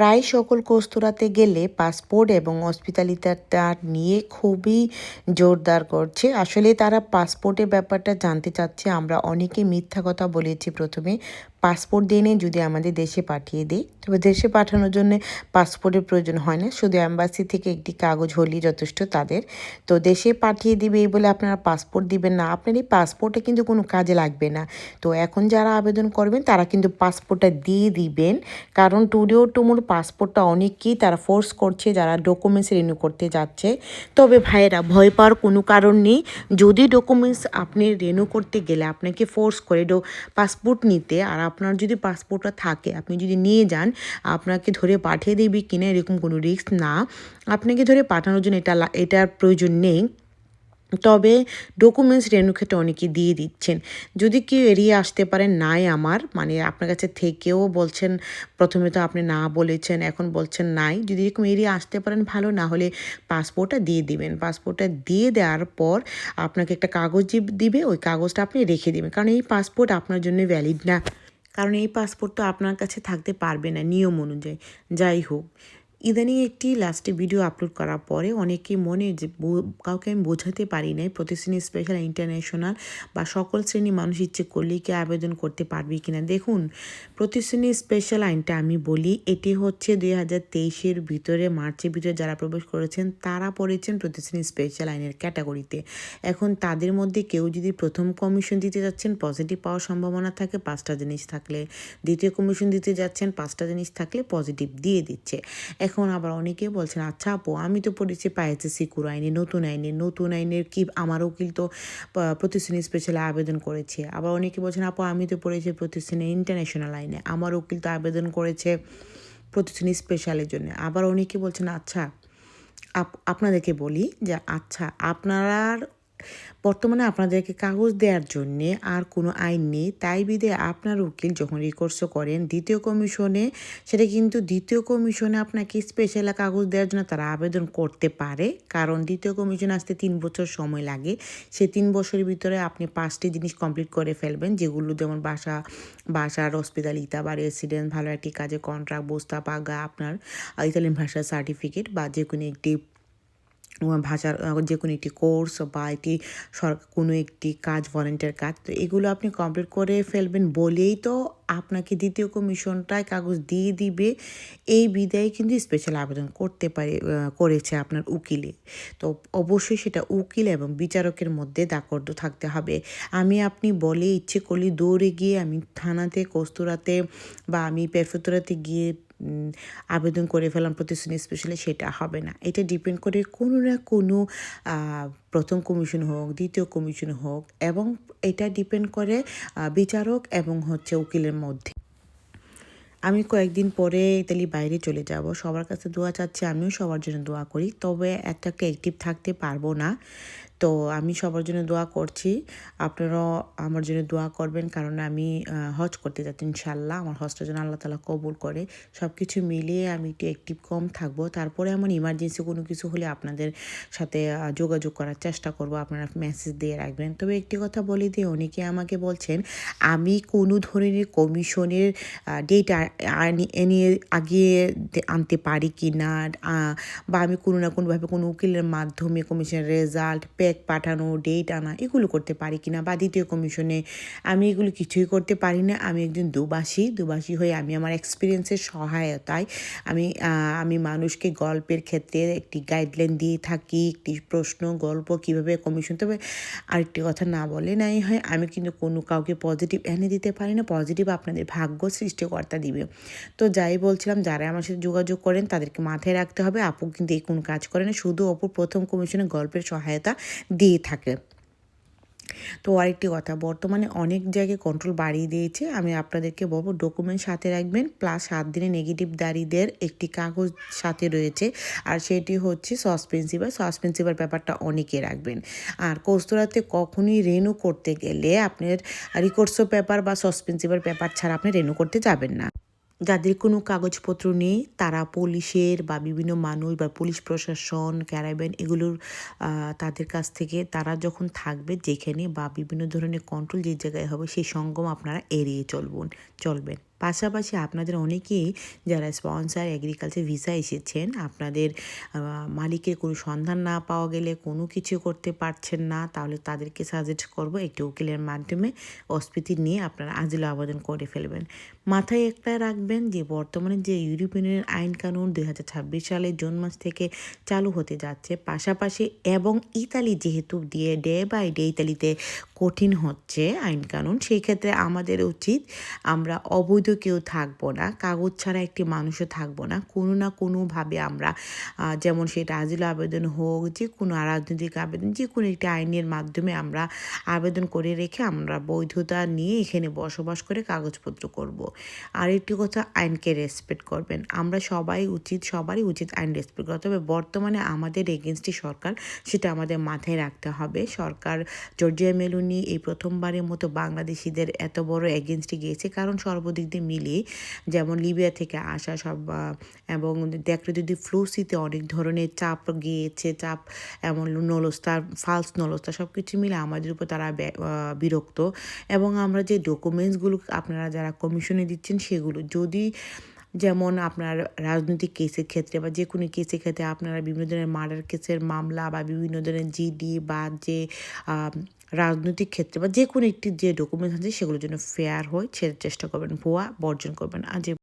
প্রায় সকল কস্তুরাতে গেলে পাসপোর্ট এবং হসপিটালিটা নিয়ে খুবই জোরদার করছে। আসলে তারা পাসপোর্টের ব্যাপারটা জানতে চাচ্ছে, আমরা অনেকে মিথ্যা কথা বলেছি প্রথমে। পাসপোর্ট দিয়ে যদি আমাদের দেশে পাঠিয়ে দেয় তবে দেশে পাঠানোর জন্য পাসপোর্টের প্রয়োজন হয় না। শুধু অ্যাম্বাসি থেকে একটি কাগজ হলেই যথেষ্ট তাদের। তো দেশে পাঠিয়ে দিবে এই বলে আপনারা পাসপোর্ট দিবেন না। আপনার এই পাসপোর্টে কিন্তু কোনো কাজে লাগবে না। তো এখন যারা আবেদন করবেন, তারা কিন্তু পাসপোর্টটা দিয়ে দিবেন। কারণ টুডেও টুমুর পাসপোর্টটা অনেককেই তারা ফোর্স করছে, যারা ডকুমেন্টস রিনিউ করতে যাচ্ছে। তবে ভাইয়েরা, ভয় পাওয়ার কোনো কারণ নেই। যদি ডকুমেন্টস আপনি রিনিউ করতে গেলে আপনাকে ফোর্স করে পাসপোর্ট নিতে, আর আপনার যদি পাসপোর্টটা থাকে, আপনি যদি নিয়ে যান, আপনাকে ধরে পাঠিয়ে দেবে কিনা এরকম কোনো রিস্ক না। আপনাকে ধরে পাঠানোর জন্য এটা এটার প্রয়োজন নেই। তবে ডকুমেন্টস রেনু ক্ষেত্রে অনেকে দিয়ে দিচ্ছেন। যদি কেউ এড়িয়ে আসতে পারেন নাই আমার মানে আপনার কাছে থেকেও বলছেন, প্রথমে তো আপনি না বলেছেন, এখন বলছেন নাই। যদি এরকম এড়িয়ে আসতে পারেন, ভালো। না হলে পাসপোর্টটা দিয়ে দিবেন। পাসপোর্টটা দিয়ে দেওয়ার পর আপনাকে একটা কাগজ দিবে, ওই কাগজটা আপনি রেখে দেবেন। কারণ এই পাসপোর্ট আপনার জন্য ভ্যালিড না। কারণ এই পাসপোর্ট তো আপনার কাছে থাকতে পারবে না নিয়ম অনুযায়ী। যাই হোক ইদানিং একটি লাস্টে ভিডিও আপলোড করার পরে অনেকে মনে যে কাউকে আমি বোঝাতে পারি নাই। প্রতি শ্রেণি স্পেশাল ইন্টারন্যাশনাল বা সকল শ্রেণি মানুষ ইচ্ছে করলেই কি আবেদন করতে পারবে কিনা। দেখুন প্রতি শ্রেণি স্পেশাল আইনটা আমি বলি, এটি হচ্ছে দুই হাজার তেইশের ভিতরে, মার্চের ভিতরে যারা প্রবেশ করেছেন, তারা পড়েছেন প্রতি শ্রেণি স্পেশাল আইনের ক্যাটাগরিতে এখন তাদের মধ্যে কেউ যদি প্রথম কমিশন দিতে যাচ্ছেন পজিটিভ পাওয়ার সম্ভাবনা থাকে, পাঁচটা জিনিস থাকলে। দ্বিতীয় কমিশন দিতে যাচ্ছেন, পাঁচটা জিনিস থাকলে পজিটিভ দিয়ে দিচ্ছে। এখন আবার অনেকে বলছেন আচ্ছা আপু, আমি তো পড়েছি সিকুর আইনে নতুন আইনে নতুন আইনের কি আমার উকিল তো প্রতিশ্রুতি স্পেশালে আবেদন করেছে? আবার অনেকে বলছেন, আপু, আমি তো পড়েছি প্রতিশ্রুতি ইন্টারন্যাশনাল আইনে আমার উকিল তো আবেদন করেছে প্রতিশ্রুতি স্পেশালের জন্য? আবার অনেকে বলছেন আচ্ছা আপনাদেরকে বলি যে আচ্ছা আপনারা বর্তমানে আপনাদেরকে কাগজ দেওয়ার জন্যে আর কোনো আইন নেই। তাই বিদে আপনার উকিল যখন রিকোর্স করেন দ্বিতীয় কমিশনে, সেটা কিন্তু দ্বিতীয় কমিশনে আপনাকে স্পেশাল কাগজ দেওয়ার জন্য তারা আবেদন করতে পারে। কারণ দ্বিতীয় কমিশন আসতে তিন বছর সময় লাগে। সে তিন বছরের ভিতরে আপনি পাঁচটি জিনিস কমপ্লিট করে ফেলবেন, যেগুলো যেমন বাসা, বাসার হসপিটালিতা বা রেসিডেন্ট ভালো একটি কাজে কন্ট্রাক্ট বস্তা, পাগা, আপনার ইতালিয়ান ভাষার সার্টিফিকেট বা যে কোনো একটি ভাষার যে কোনো একটি কোর্স বা একটি সরকার কোনো একটি কাজ ভলেন্টিয়ার কাজ, তো এগুলো আপনি কমপ্লিট করে ফেলবেন বলেই তো আপনাকে দ্বিতীয় কমিশনটায় কাগজ দিয়ে দিবে। এই বিদায় কিন্তু স্পেশাল আবেদন করতে পারে করেছে আপনার উকিলে। তো অবশ্যই সেটা উকিল এবং বিচারকের মধ্যে দাকর্দ থাকতে হবে। আমি আপনি বলে ইচ্ছে করলে দৌড়ে গিয়ে আমি থানাতে, কস্তুরাতে বা আমি পেরফুতুরাতে গিয়ে আবেদন করে ফেলাম প্রতিশ্রুতি স্পেশালি, সেটা হবে না। এটা ডিপেন্ড করে কোনো না কোনো প্রথম কমিশন হোক, দ্বিতীয় কমিশন হোক, এবং এটা ডিপেন্ড করে বিচারক এবং হচ্ছে উকিলের মধ্যে। আমি কয়েকদিন পরে ইতালি বাইরে চলে যাব। সবার কাছে দোয়া চাচ্ছি, আমিও সবার জন্য দোয়া করি। তবে একটা একটা অ্যাক্টিভ থাকতে পারব না। তো আমি সবার জন্য দোয়া করছি। আপনারাও আমার জন্য দোয়া করবেন কারণ আমি হজ করতে যাচ্ছি ইনশাল্লাহ আমার হজটা যেন আল্লাহ তালা কবুল করে। সব কিছু মিলিয়ে আমি একটু অ্যাক্টিভ কম থাকব। তারপরে আমার ইমার্জেন্সি কোনো কিছু হলে আপনাদের সাথে যোগাযোগ করার চেষ্টা করব। আপনারা মেসেজ দিয়ে রাখবেন। তবে একটি কথা বলে দিয়ে অনেকে আমাকে বলছেন, আমি কোনো ধরনের কমিশনের ডেট এনে আগিয়ে আনতে পারি কি না বা আমি কোনো না কোনোভাবে কোনো উকিলের মাধ্যমে কমিশনের রেজাল্ট পে চেক পাঠানো ডেট আনা, এগুলো করতে পারি কিনা বা দ্বিতীয় কমিশনে আমি এগুলো কিছুই করতে পারি না। আমি একজন দুবাসী দুবাসী হয়ে আমি আমার এক্সপিরিয়েন্সের সহায়তায় আমি আমি মানুষকে গল্পের ক্ষেত্রে একটি গাইডলাইন দিয়ে থাকি, একটি প্রশ্ন, গল্প কীভাবে কমিশন তবে আরেকটি কথা না বলে নাই হয়, আমি কিন্তু কোনো কাউকে পজিটিভ এনে দিতে পারি না পজিটিভ আপনাদের ভাগ্য সৃষ্টিকর্তা দিবে। তো যাই বলছিলাম, যারা আমার সাথে যোগাযোগ করেন তাদেরকে মাথায় রাখতে হবে, আপু কিন্তু এই কোনো কাজ করে না, শুধু অপর প্রথম কমিশনে গল্পের সহায়তা দিয়ে থাকে। তো আরেকটি কথা, বর্তমানে অনেক জায়গায় কন্ট্রোল বাড়িয়ে দিয়েছে। আমি আপনাদেরকে বলব ডকুমেন্ট সাথে রাখবেন প্লাস সাত দিনে নেগেটিভ দাঁড়িদের একটি কাগজ সাথে রয়েছে। আর সেটি হচ্ছে সসপেন্সিভার সসপেন্সিভার ব্যাপারটা অনেকে রাখবেন। আর কস্তুরাতে কখনই রেনু করতে গেলে আপনার রিকোর্সো পেপার বা সসপেন্সিভার পেপার ছাড়া আপনি রেনু করতে যাবেন না। যাদের কোনো কাগজপত্র নেই, তারা পুলিশের বা বিভিন্ন মানুষ বা পুলিশ প্রশাসন ক্যারাবেন এগুলোর তাদের কাছ থেকে তারা যখন থাকবে যেখানে বা বিভিন্ন ধরনের কন্ট্রোল যে জায়গায় হবে, সেই সঙ্গম আপনারা এড়িয়ে চলবেন চলবেন। পাশাপাশি আপনাদের অনেকেই যারা স্পন্সার এগ্রিকালচার ভিসা এসেছেন, আপনাদের মালিকের কোনো সন্ধান না পাওয়া গেলে কোনো কিছু করতে পারছেন না, তাহলে তাদেরকে সাজেস্ট করব একটি উকিলের মাধ্যমে অস্ফীতি নিয়ে আপনারা আজিল আবেদন করে ফেলবেন। মাথায় একটা রাখবেন যে বর্তমানে যে ইউরোপিয়ান আইন কানুন দু হাজার ছাব্বিশ সালের জুন মাস থেকে চালু হতে যাচ্ছে, পাশাপাশি এবং ইতালি যেহেতু দিয়ে ডে বাই ডে ইতালিতে কঠিন হচ্ছে আইন কানুন সেই ক্ষেত্রে আমাদের উচিত আমরা অবৈধ কেউ থাকব না, কাগজ ছাড়া একটি মানুষও থাকব না। কোনো না কোনোভাবে আমরা যেমন সেটা আজিল আবেদন হোক, যে কোনো রাজনৈতিক আবেদন, যে কোনো একটি আইনের মাধ্যমে আমরা আবেদন করে রেখে আমরা বৈধতা নিয়ে এখানে বসবাস করে কাগজপত্র করব। আর একটি কথা, আইনকে রেসপেক্ট করবেন। আমরা সবাই উচিত, সবারই উচিত আইন রেসপেক্ট করা তবে বর্তমানে আমাদের এগেনস্টই সরকার, সেটা আমাদের মাথায় রাখতে হবে। সরকার জর্জিয়া মেলুনি এই প্রথমবারের মতো বাংলাদেশিদের এত বড় এগেনস্টে গিয়েছে। কারণ সর্বদিক দিয়ে মিলিয়ে যেমন লিবিয়া থেকে আসা সব এবং দেখলে যদি ফ্লুসিতে অনেক ধরনের চাপ গিয়েছে, চাপ এমন নলস্তা ফালস নলস্তা সব কিছু মিলে আমাদের উপর তারা বিরক্ত। এবং আমরা যে ডকুমেন্টসগুলো আপনারা যারা কমিশনে দিচ্ছেন সেগুলো যদি যেমন আপনার রাজনৈতিক কেসের ক্ষেত্রে বা যে কোনো কেসের ক্ষেত্রে আপনারা বিভিন্ন ধরনের মার্ডার কেসের মামলা বা বিভিন্ন ধরনের জিডি বা যে রাজনৈতিক ক্ষেত্রে বা যে কোনো একটি যে ডকুমেন্টস আছে সেগুলোর জন্য ফেয়ার হয় সেটার চেষ্টা করবেন, ভুয়া বর্জন করবেন। আর এ